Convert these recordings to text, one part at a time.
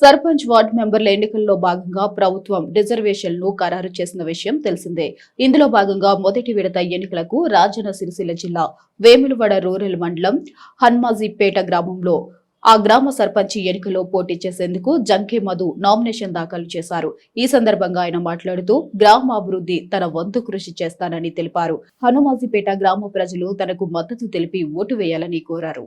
Sarpanch ward మెంబర్ల ఎన్నికల్లో భాగంగా ప్రభుత్వం రిజర్వేషన్లు ఖరారు చేసిన విషయం తెలిసిందే. ఇందులో భాగంగా మొదటి విడత ఎన్నికలకు రాజన్న సిరిసిల్ల జిల్లా వేములవాడ రూరల్ మండలం హన్మాజీపేట గ్రామంలో ఆ గ్రామ సర్పంచ్ ఎన్నికలో పోటీ చేసేందుకు జంకే మధు నామినేషన్ దాఖలు చేశారు. ఈ సందర్భంగా ఆయన మాట్లాడుతూ గ్రామాభివృద్ధి తన వంతు కృషి చేస్తానని తెలిపారు. హనుమాజీపేట గ్రామ ప్రజలు తనకు మద్దతు తెలిపి ఓటు వేయాలని కోరారు.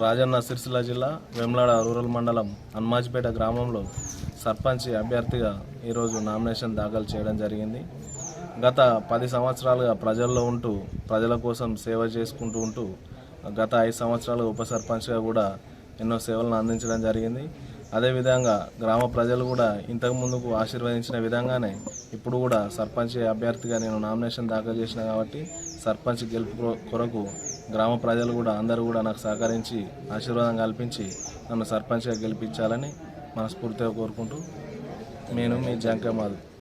రాజన్న సిరిసిల్ల జిల్లా వెమ్లాడ రూరల్ మండలం హన్మాజ్పేట గ్రామంలో సర్పంచ్ అభ్యర్థిగా ఈరోజు నామినేషన్ దాఖలు చేయడం జరిగింది. గత పది సంవత్సరాలుగా ప్రజల్లో ఉంటూ ప్రజల కోసం సేవ చేసుకుంటూ ఉంటూ గత ఐదు సంవత్సరాలుగా ఉప సర్పంచ్గా కూడా ఎన్నో సేవలను అందించడం జరిగింది. అదేవిధంగా గ్రామ ప్రజలు కూడా ఇంతకు ముందుకు ఆశీర్వదించిన విధంగానే ఇప్పుడు కూడా సర్పంచ్ అభ్యర్థిగా నేను నామినేషన్ దాఖలు చేసిన కాబట్టి సర్పంచ్ గెలుపు కొరకు గ్రామ ప్రజలు కూడా అందరూ కూడా నాకు సహకరించి ఆశీర్వాదం కల్పించి నన్ను సర్పంచ్గా గెలిపించాలని మనస్ఫూర్తిగా కోరుకుంటూ నేను మీ జంకమాధు